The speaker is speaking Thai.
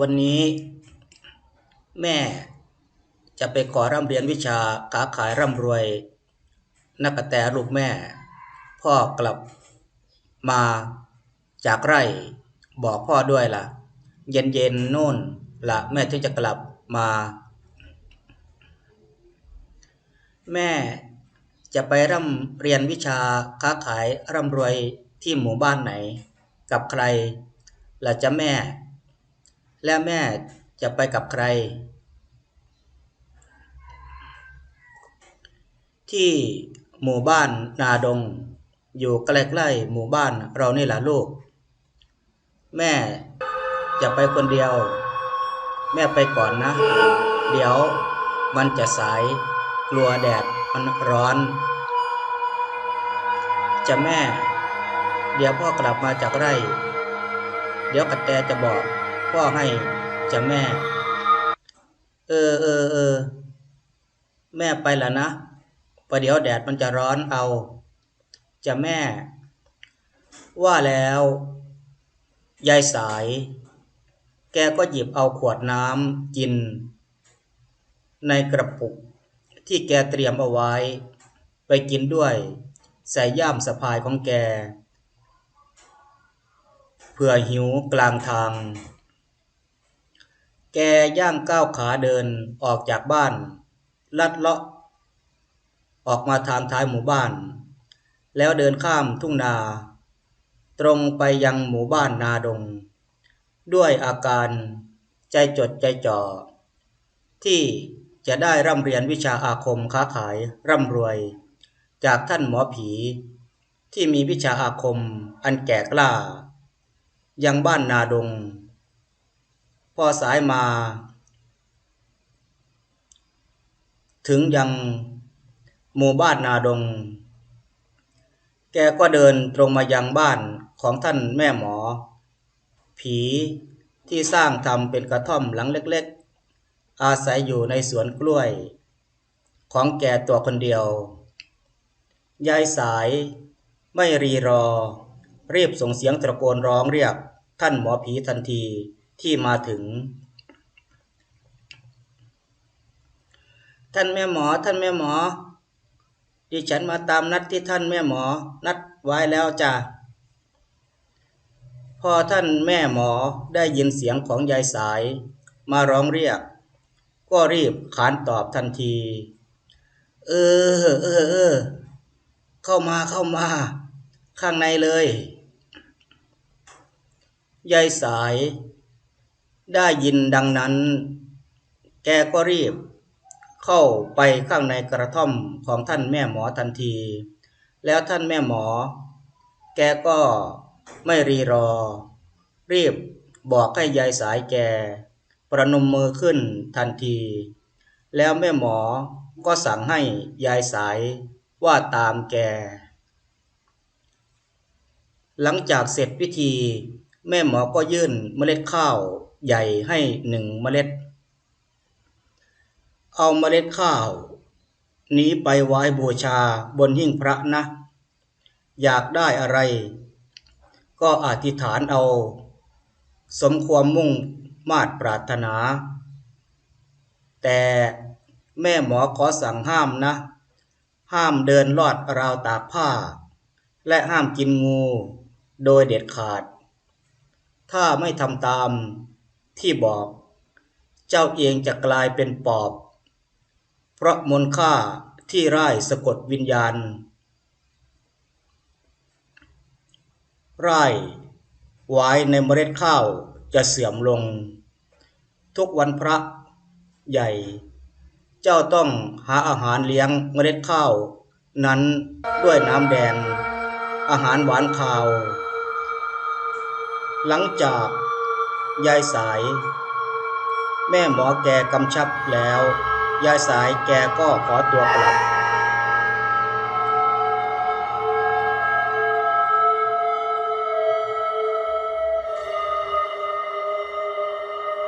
วันนี้แม่จะไปขอร่ำเรียนวิชาค้าขายร่ำรวยนักแต่ลูกแม่ พ่อกลับมาจากไร่บอกพ่อด้วยล่ะ เย็นเย็นนู่นล่ะแม่ถึงจะกลับมา แม่จะไปร่ำเรียนวิชาค้าขายร่ำรวยที่หมู่บ้านไหน กับใครล่ะจะแม่ และแม่จะไปกับใคร ที่หมู่บ้านนาดง อยู่ใกล้ๆหมู่บ้านเรานี่แหละลูก แม่จะไปคนเดียว แม่ไปก่อนนะ เดี๋ยวมันจะสาย กลัวแดดมันร้อน จะแม่ เดี๋ยวพ่อกลับมาจากไร่ เดี๋ยวกระแตจะบอก พ่อให้จะแม่ เออเออเออแม่ไปแล้วนะประเดี๋ยวแดดมันจะร้อนเอา จะแม่ ว่าแล้ว ยายสาย แกก็หยิบเอาขวดน้ำกิน ในกระปุกที่แกเตรียมเอาไว้ ไปกินด้วย ใส่ย่ามสะพายของแก เพื่อหิวกลางทาง แกย่างก้าวขาเดินออกจากบ้าน ลัดเลาะ ออกมาทางท้ายหมู่บ้าน แล้วเดินข้ามทุ่งนา ตรงไปยังหมู่บ้านนาดง ด้วยอาการใจจดใจจ่อ ที่จะได้ร่ำเรียนวิชาอาคมค้าขายร่ำรวย จากท่านหมอผี ที่มีวิชาอาคมอันแก่กล้า ยังบ้านนาดง พอสายมา ถึงยังหมู่บ้านนาดง แกก็เดินตรงมายังบ้านของท่านแม่หมอ ผีที่สร้างทำเป็นกระท่อมหลังเล็กๆ อาศัยอยู่ในสวนกล้วย ของแกตัวคนเดียว ยายสายไม่รีรอ รีบส่งเสียงตะโกนร้องเรียกท่านหมอผีทันที ที่มาถึง ท่านแม่หมอ ท่านแม่หมอ ดิฉันมาตามนัดที่ท่านแม่หมอ นัดไว้แล้วจ้ะพอท่านแม่หมอได้ยินเสียงของยายสาย มาร้องเรียก ก็รีบขานตอบทันที เออเออเออเข้ามาเข้ามา ข้างในเลยยายสาย ได้ยินดังนั้น แกก็รีบ เข้าไปข้างในกระท่อมของท่านแม่หมอทันที แล้วท่านแม่หมอ แกก็ไม่รีรอ รีบบอกให้ยายสายแก ประนมมือขึ้นทันที แล้วแม่หมอก็สั่งให้ยายสายว่าตามแก หลังจากเสร็จพิธี แม่หมอก็ยื่นเมล็ดข้าว ใหญ่ให้หนึ่งเมล็ด เอาเมล็ดข้าว นี้ไปไว้บูชาบนหิ้งพระนะ อยากได้อะไร ก็อธิษฐานเอา สมความมุ่งมาตรปรารถนา แต่แม่หมอขอสั่งห้ามนะ ห้ามเดินลอดราวตากผ้า และห้ามกินงูโดยเด็ดขาด ถ้าไม่ทำตาม ที่บอก เจ้าเองจะกลายเป็นปอบ เพราะมนค่าที่ร่ายสะกดวิญญาณ ร่ายไว้ในเมล็ดข้าวจะเสื่อมลง ทุกวันพระใหญ่ เจ้าต้องหาอาหารเลี้ยงเมล็ดข้าว นั้นด้วยน้ำแดง อาหารหวานคาว หลังจาก ยายสาย แม่หมอแกกำชับแล้ว ยายสายแกก็ขอตัวกลับ